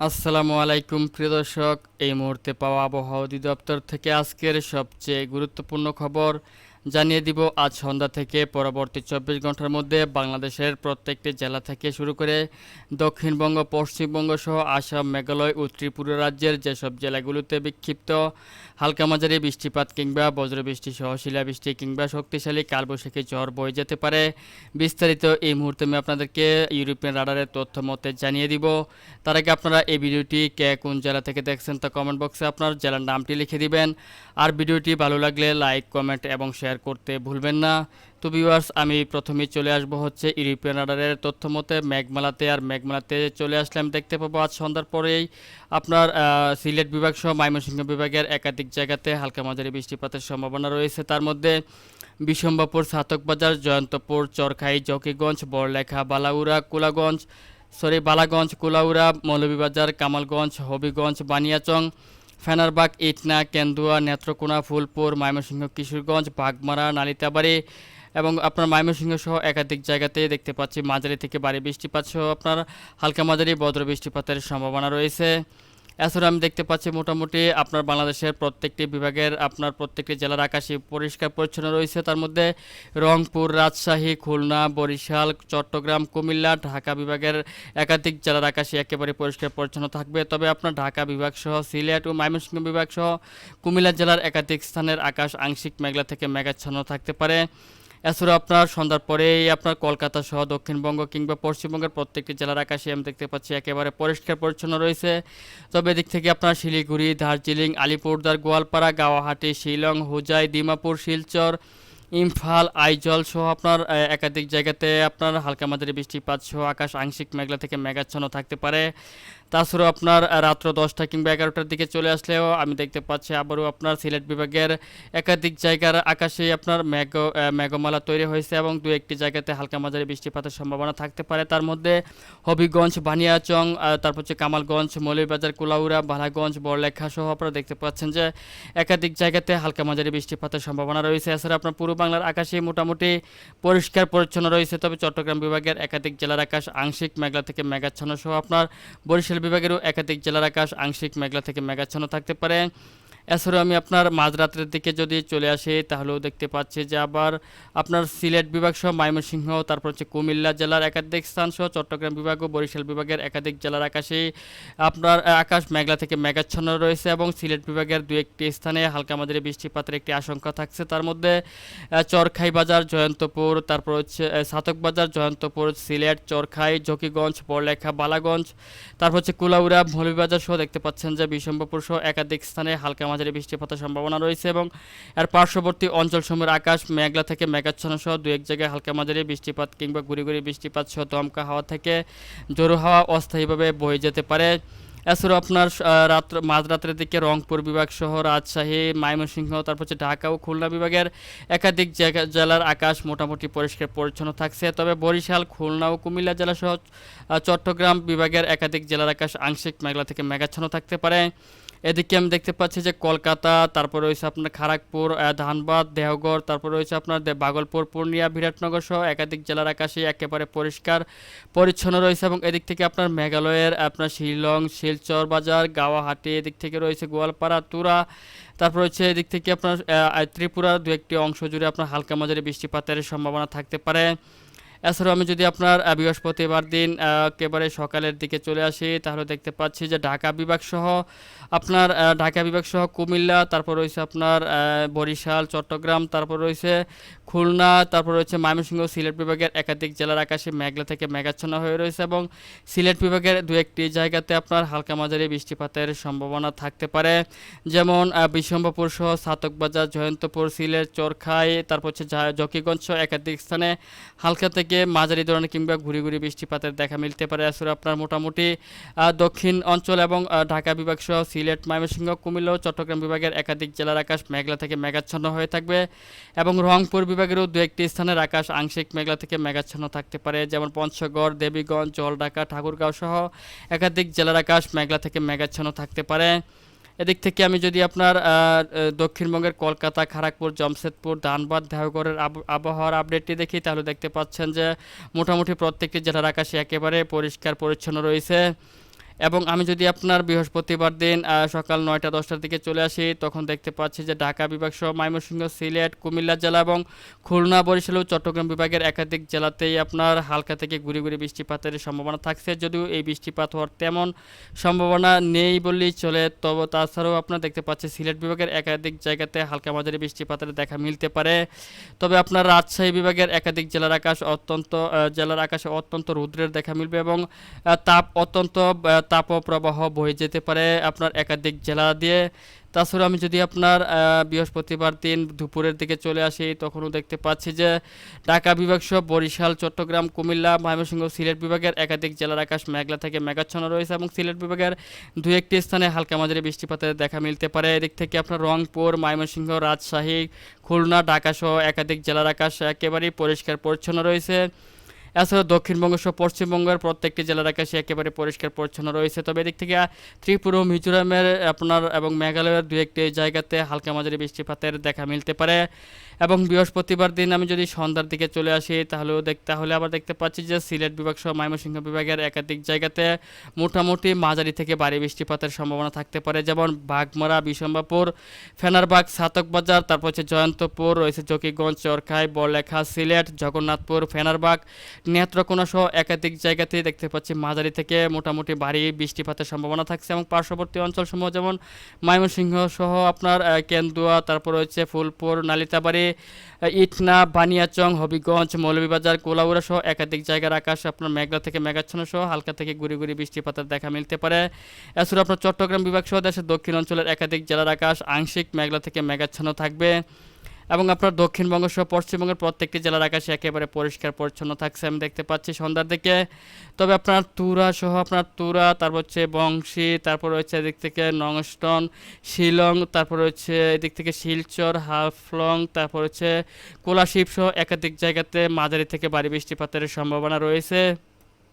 আসসালামু আলাইকুম প্রিয় দর্শক। এই মুহূর্তে পাওয়া আবহাওয়া অধিদপ্তর থেকে আজকের সবচেয়ে গুরুত্বপূর্ণ খবর জানিয়ে দিব, আজ সন্ধ্যা থেকে পরবর্তী চব্বিশ ঘণ্টার মধ্যে বাংলাদেশের প্রত্যেকটি জেলা থেকে শুরু করে দক্ষিণবঙ্গ, পশ্চিমবঙ্গ সহ আসাম, মেঘালয় ও ত্রিপুরা রাজ্যের যেসব জেলাগুলোতে বিক্ষিপ্ত হালকা মাঝারি বৃষ্টিপাত কিংবা বজ্রবৃষ্টি সহ শিলাবৃষ্টি কিংবা শক্তিশালী কালবৈশাখী ঝড় বয়ে যেতে পারে, বিস্তারিত এই মুহূর্তে আমি আপনাদেরকে ইউরোপিয়ান রাডারের তথ্য মতে জানিয়ে দিব। তার আগে আপনারা এই ভিডিওটি কে কোন জেলা থেকে দেখছেন তা কমেন্ট বক্সে আপনার জেলার নামটি লিখে দিবেন। আর ভিডিওটি ভালো লাগলে লাইক, কমেন্ট এবং শেয়ার করতে ভুলবেন না। তো ভিউয়ার্স আমি প্রথমেই চলে আসব হচ্ছে ইউরোপিয়ান রাডারের তথ্য মতে মেঘমালাতে আর মেঘমালাতে চলে আসলে আমি দেখতে পাবো আজ সন্ধ্যার পরেই আপনার সিলেট বিভাগ সহ ময়মনসিংহ বিভাগের একাধিক জায়গাতে হালকা মাঝারি বৃষ্টিপাতের সম্ভাবনা রয়েছে। তার মধ্যে বিশম্বাপুর সাতকবাজার, জয়ন্তপুর, চরখাই, জকিগঞ্জ, বড়লেখা, বালাউড়া, কুলাগঞ্জ, সরি, বালাগঞ্জ, কুলাউড়া, মৌলভীবাজার, কামালগঞ্জ, হবিগঞ্জ, বানিয়াচং ফেনারবাগ, ইটনা, কেন্দুয়া, নেত্রকোনা, ফুলপুর, ময়মনসিংহ, কিশোরগঞ্জ, বাগমারা, নালিতাবাড়ি এবং আপনার ময়মনসিংহ সহ একাধিক জায়গাতে দেখতে পাচ্ছি মাঝারি থেকে বাড়ি বৃষ্টিপাত সহ আপনার হালকা মাঝারি বজ্র বৃষ্টিপাতের সম্ভাবনা রয়েছে। এছাড়া আমি দেখতে পাচ্ছি, মোটামুটি আপনার বাংলাদেশের প্রত্যেকটি বিভাগের আপনার প্রত্যেকটি জেলার আকাশে পরিষ্কার পরিচ্ছন্ন রয়েছে। তার মধ্যে রংপুর, রাজশাহী, খুলনা, বরিশাল, চট্টগ্রাম, কুমিল্লা, ঢাকা বিভাগের একাধিক জেলার আকাশে একেবারে পরিষ্কার পরিচ্ছন্ন থাকবে। তবে আপনার ঢাকা বিভাগ সহ, সিলেট ও ময়মনসিংহ বিভাগ সহ, কুমিল্লা জেলার একাধিক স্থানের আকাশ আংশিক মেঘলা থেকে মেঘাচ্ছন্ন থাকতে পারে। এছাড়াও আপনার সন্ধ্যার পরেই আপনার কলকাতা সহ দক্ষিণবঙ্গ কিংবা পশ্চিমবঙ্গের প্রত্যেকটি জেলার আকাশে আমি দেখতে পাচ্ছি একেবারে পরিষ্কার পরিচ্ছন্ন রয়েছে। তবে এদিক থেকে আপনার শিলিগুড়ি, দার্জিলিং আলিপুরদার গোয়ালপাড়া, গাওয়াহাটি, শিলং, হুজাই দিমাপুর শিলচর, ইমফাল, আইজল সহ আপনার একাধিক জায়গাতে আপনার হালকা মাঝারি বৃষ্টিপাত সহ আকাশ আংশিক মেঘলা থেকে মেঘাচ্ছন্ন থাকতে পারে। তাছাড়াও আপনার রাত্র দশটা কিংবা এগারোটার দিকে চলে আসলেও আমি দেখতে পাচ্ছি আবারও আপনার সিলেট বিভাগের একাধিক জায়গার আকাশে আপনার মেঘ মেঘমালা তৈরি হয়েছে এবং দু একটি জায়গাতে হালকা মাঝারি বৃষ্টিপাতের সম্ভাবনা থাকতে পারে। তার মধ্যে হবিগঞ্জ, বানিয়াচং তারপর হচ্ছে কামালগঞ্জ, মৌলভীবাজার, কুলাউড়া, বালাগঞ্জ বড়লেখা সহ আপনারা দেখতে পাচ্ছেন যে একাধিক জায়গাতে হালকা মাঝারি বৃষ্টিপাতের সম্ভাবনা রয়েছে। এছাড়া আপনার পূর্ব বাংলার আকাশে মোটামুটি পরিষ্কার পরিচ্ছন্ন রয়েছে, তবে চট্টগ্রাম বিভাগের একাধিক জেলার আকাশ আংশিক মেঘলা থেকে মেঘাচ্ছন্ন সহ আপনার বরিশাল বিভাগেরও একাধিক জেলার আকাশ আংশিক মেঘলা থেকে মেঘাচ্ছন্ন থাকতে পারে। এছাড়াও আমি আপনার মাঝরাতের দিকে যদি চলে আসি, তাহলেও দেখতে পাচ্ছি যে আবার আপনার সিলেট বিভাগ সহ ময়মনসিংহ, তারপর হচ্ছে কুমিল্লা জেলার একাধিক স্থান সহ চট্টগ্রাম বিভাগ ও বরিশাল বিভাগের একাধিক জেলার আকাশে আপনার আকাশ মেঘলা থেকে মেঘাচ্ছন্ন রয়েছে এবং সিলেট বিভাগের দু একটি স্থানে হালকা মাঝারি বৃষ্টিপাতের একটি আশঙ্কা থাকছে। তার মধ্যে চরখাই বাজার, জয়ন্তপুর, তারপর হচ্ছে সাতক বাজার, জয়ন্তপুর, সিলেট, চরখাই জকিগঞ্জ বড়লেখা, বালাগঞ্জ, তারপর হচ্ছে কুলাউড়া, মৌলভীবাজার সহ দেখতে পাচ্ছেন যে বিশম্বপুর সহ একাধিক স্থানে হালকা মাঝারি বৃষ্টিপাতের সম্ভাবনা রয়েছে এবং এর পার্শ্ববর্তী অঞ্চলসমূহের আকাশ মেঘলা থেকে মেঘাচ্ছন্ন সহ দু এক জায়গায় হালকা মাঝারি বৃষ্টিপাত কিংবা গুড়ি গুড়ি বৃষ্টিপাত সহ দমকা হাওয়া থেকে জোরো হাওয়া অস্থায়ীভাবে বয়ে যেতে পারে। এছাড়াও আপনার রাত্র মাঝরাতের দিকে রংপুর বিভাগ সহ রাজশাহী, ময়মনসিংহ, তারপর হচ্ছে ঢাকা ও খুলনা বিভাগের একাধিক জেলার আকাশ মোটামুটি পরিষ্কার পরিচ্ছন্ন থাকছে। তবে বরিশাল, খুলনা ও কুমিল্লা জেলা সহ চট্টগ্রাম বিভাগের একাধিক জেলার আকাশ আংশিক মেঘলা থেকে মেঘাচ্ছন্ন থাকতে পারে। এদিকে আমি দেখতে পাচ্ছি যে কলকাতা তারপর রয়েছে আপনার খড়গপুর ধানবাদ দেহগড় তারপর রয়েছে আপনার ভাগলপুর পূর্ণিয়া বিরাটনগর সহ একাধিক জেলার আকাশে একেবারে পরিষ্কার পরিচ্ছন্ন রয়েছে এবং এদিক থেকে আপনার মেঘালয়ের আপনার শিলং শিলচর বাজার গাওয়াহাটি এদিক থেকে রয়েছে গোয়ালপাড়া তুরা তারপর হচ্ছে এদিক থেকে আপনার আহ, ত্রিপুরার দু একটি অংশ জুড়ে আপনার হালকা মাঝারি বৃষ্টিপাতের সম্ভাবনা থাকতে পারে। এছাড়াও আমি যদি আপনার বৃহস্পতিবার দিন একেবারে সকালের দিকে চলে আসি তাহলে দেখতে পাচ্ছি যে ঢাকা বিভাগ সহ আপনার ঢাকা বিভাগ সহ কুমিল্লা তারপর রয়েছে আপনার বরিশাল চট্টগ্রাম তারপর রয়েছে খুলনা তারপর রয়েছে ময়মনসিংহ সিলেট বিভাগের একাধিক জেলার আকাশে মেঘলা থেকে মেঘাচ্ছন্ন হয়ে রয়েছে এবং সিলেট বিভাগের দু একটি জায়গাতে আপনার হালকা মাঝারি বৃষ্টিপাতের সম্ভাবনা থাকতে পারে। যেমন আহ, বিশম্বপুর সহ সাতকবাজার জয়ন্তপুর সিলেট চরখাই তারপর হচ্ছে জকিগঞ্জ সহ একাধিক স্থানে হালকা থেকে মাঝারি ধরনের কিংবা ঘুরি ঘুরি বৃষ্টিপাতের দেখা মিলতে পারে। আসলে আপনার মোটামুটি দক্ষিণ অঞ্চল এবং ঢাকা বিভাগ সহ সিলেট, ময়মনসিংহ, কুমিল্লা চট্টগ্রাম বিভাগের একাধিক জেলার আকাশ মেঘলা থেকে মেঘাচ্ছন্ন হয়ে থাকবে এবং রংপুর বিভাগেরও দু একটি স্থানের আকাশ আংশিক মেঘলা থেকে মেঘাচ্ছন্ন থাকতে পারে। যেমন পঞ্চগড়, দেবীগঞ্জ, জলঢাকা ঠাকুরগাঁও সহ একাধিক জেলার আকাশ মেঘলা থেকে মেঘাচ্ছন্ন থাকতে পারে। এদিক থেকে আমি যদি আপনার দক্ষিণবঙ্গের কলকাতা খড়গপুর জামশেদপুর, ধানবাদ দেহগড়ের আব- আবহাওয়ার আপডেটটি দেখি, তাহলে দেখতে পাচ্ছেন যে মোটামুটি প্রত্যেকটি জেলার আকাশে একেবারে পরিষ্কার পরিচ্ছন্ন রয়েছে। এবং আমি যদি আপনার বৃহস্পতিবার দিন সকাল নয়টা দশটার দিকে চলে আসি, তখন দেখতে পাচ্ছি যে ঢাকা বিভাগ সহ ময়মনসিংহ, সিলেট, কুমিল্লা জেলা এবং খুলনা, বরিশাল ও চট্টগ্রাম বিভাগের একাধিক জেলাতেই আপনার হালকা থেকে গুড়ি গুড়ি বৃষ্টিপাতের সম্ভাবনা থাকছে। যদিও এই বৃষ্টিপাত হওয়ার তেমন সম্ভাবনা নেই বললেই চলে, তবে তাছাড়াও আপনার দেখতে পাচ্ছি সিলেট বিভাগের একাধিক জায়গাতে হালকা মাঝারি বৃষ্টিপাতের দেখা মিলতে পারে। তবে আপনার রাজশাহী বিভাগের একাধিক জেলার আকাশ অত্যন্ত জেলার আকাশে অত্যন্ত রৌদ্রের দেখা মিলবে এবং তাপ অত্যন্ত তাপপ্রবাহ বয়ে যেতে পারে আপনার একাধিক জেলা দিয়ে। তাছাড়া আমি যদি আপনার বৃহস্পতিবার দিন দুপুরের দিকে চলে আসি, তখনও দেখতে পাচ্ছি যে ঢাকা বিভাগ সহ বরিশাল, চট্টগ্রাম, কুমিল্লা, ময়মনসিংহ সিলেট বিভাগের একাধিক জেলার আকাশ মেঘলা থেকে মেঘাচ্ছন্ন রয়েছে এবং সিলেট বিভাগের দু একটি স্থানে হালকা মাঝারি বৃষ্টিপাতের দেখা মিলতে পারে। এদিক থেকে আপনার রংপুর, ময়মনসিংহ, রাজশাহী, খুলনা, ঢাকা সহ একাধিক জেলার আকাশ একেবারেই পরিষ্কার পরিচ্ছন্ন রয়েছে। এছাড়া দক্ষিণবঙ্গ সহ পশ্চিমবঙ্গের প্রত্যেকটি জেলার আকাশে একেবারে পরিষ্কার পরিচ্ছন্ন রয়েছে। তবে এদিক থেকে ত্রিপুরা মিজোরামের আপনার এবং মেঘালয়ের দু একটি জায়গাতে হালকা মাঝারি বৃষ্টিপাতের দেখা মিলতে পারে। এবং বৃহস্পতিবার দিন আমি যদি সন্ধ্যার দিকে চলে আসি, তাহলেও দেখ, তাহলে আবার দেখতে পাচ্ছি যে সিলেট বিভাগ সহ ময়মনসিংহ বিভাগের একাধিক জায়গাতে মোটামুটি মাঝারি থেকে ভারী বৃষ্টিপাতের সম্ভাবনা থাকতে পারে। যেমন বাঘমারা বিশম্বাপুর ফেনারবাগ, সাতকবাজার, তারপর হচ্ছে জয়ন্তপুর, রয়েছে জকিগঞ্জ, চরখাই বড়লেখা সিলেট, জগন্নাথপুর, ফেনারবাগ নেত্রকোনা সহ একাধিক জায়গাতে দেখতে পাচ্ছি মাঝারি থেকে মোটামুটি ভারী বৃষ্টিপাতের সম্ভাবনা থাকছে এবং পার্শ্ববর্তী অঞ্চলসমূহ যেমন ময়মনসিংহ সহ আপনার কেন্দুয়া, তারপর রয়েছে ফুলপুর, নালিতাবাড়ি ইটনা, বানিয়াচং, হবিগঞ্জ, মৌলভীবাজার কোলাউড়া সহ একাধিক জায়গার আকাশ আপনার মেঘলা থেকে মেঘাচ্ছন্ন সহ হালকা থেকে গুড়ি গুড়ি বৃষ্টিপাতের দেখা মিলতে পারে। এছাড়া আপনার চট্টগ্রাম বিভাগ সহ দেশের দক্ষিণ অঞ্চলের একাধিক জেলার আকাশ আংশিক মেঘলা থেকে মেঘাচ্ছন্ন থাকবে। এবং আপনার দক্ষিণবঙ্গ সহ পশ্চিমবঙ্গের প্রত্যেকটি জেলার আকাশে একেবারে পরিষ্কার, পরিচ্ছন্ন থাকছে আমি দেখতে পাচ্ছি সন্ধ্যার দিকে। তবে আপনার তুরা সহ আপনার তুরা, তারপর হচ্ছে বংশী, তারপর রয়েছে এদিক থেকে নংস্টন, শিলং, তারপর হচ্ছে এদিক থেকে শিলচর, হাফলং, তারপর হচ্ছে কোলাশিপ সহ একাধিক জায়গাতে মাঝারি থেকে ভারী বৃষ্টিপাতের সম্ভাবনা রয়েছে।